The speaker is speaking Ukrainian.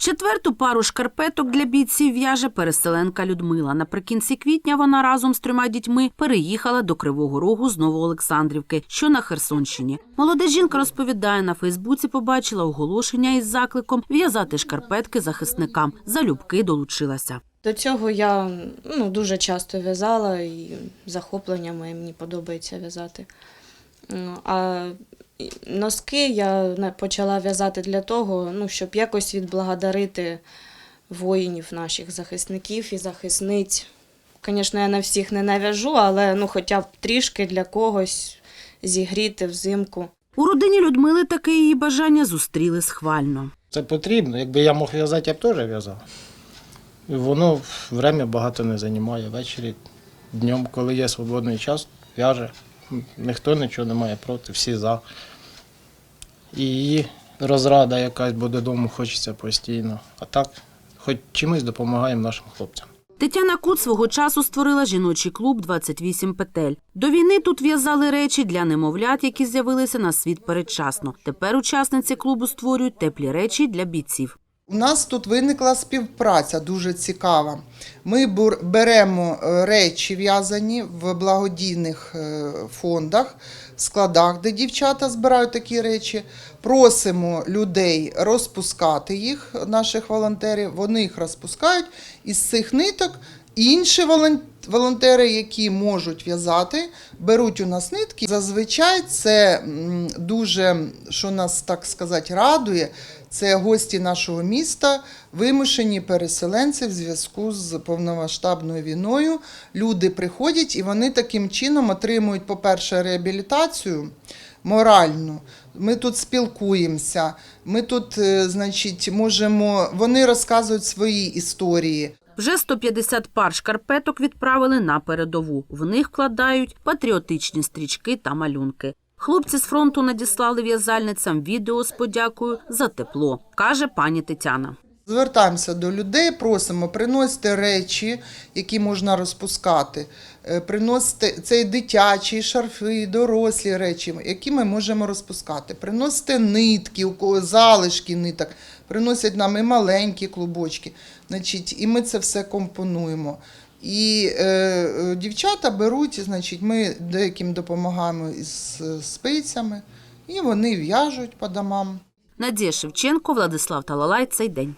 Четверту пару шкарпеток для бійців в'яже переселенка Людмила. Наприкінці квітня вона разом з трьома дітьми переїхала до Кривого Рогу з Новоолександрівки, що на Херсонщині. Молода жінка розповідає, на Фейсбуці побачила оголошення із закликом в'язати шкарпетки захисникам. Залюбки долучилася. До цього я ну, дуже часто в'язала і захоплення моє мені подобається в'язати. Ну, А носки я почала в'язати для того, ну, щоб якось відблагодарити воїнів наших захисників і захисниць. Звісно, я на всіх не нав'яжу, але ну, хоча б трішки для когось зігріти взимку. У родині Людмили таке її бажання зустріли схвально. Це потрібно. Якби я мог в'язати, я б теж в'язав. І воно время багато не займає. Ввечері, днем, коли є свободний час, в'яже. Ніхто нічого не має проти, всі за. І розрада якась, бо додому хочеться постійно. А так, хоч чимось допомагаємо нашим хлопцям. Тетяна Кут свого часу створила жіночий клуб «28 петель. До війни тут в'язали речі для немовлят, які з'явилися на світ передчасно. Тепер учасниці клубу створюють теплі речі для бійців. У нас тут виникла співпраця дуже цікава. Ми беремо е, речі в'язані в благодійних е, фондах, складах, де дівчата збирають такі речі. Просимо людей розпускати їх, наших волонтерів. Вони їх розпускають із цих ниток. Інші волон- волонтери, які можуть в'язати, беруть у нас нитки. Зазвичай це дуже, що нас так сказати, радує. Це гості нашого міста, вимушені переселенці в зв'язку з повномасштабною війною. Люди приходять і вони таким чином отримують, по-перше, реабілітацію моральну. Ми тут спілкуємося, ми тут, е, значить, можемо. Вони розказують свої історії. Вже 150 пар шкарпеток відправили на передову. В них вкладають патріотичні стрічки та малюнки. Хлопці з фронту надіслали в'язальницям відео з подякою за тепло, каже пані Тетяна. Звертаємося до людей, просимо приносити речі, які можна розпускати. Е, Приносити це дитячі, шарфи, дорослі речі, які ми можемо розпускати. Приносити нитки, залишки ниток, приносять нам і маленькі клубочки. Значить, і ми це все компонуємо. І е, е, дівчата беруть, значить, ми деяким допомагаємо із спицями, і вони в'яжуть по домам. Надія Шевченко, Владислав Талалай. Цей день.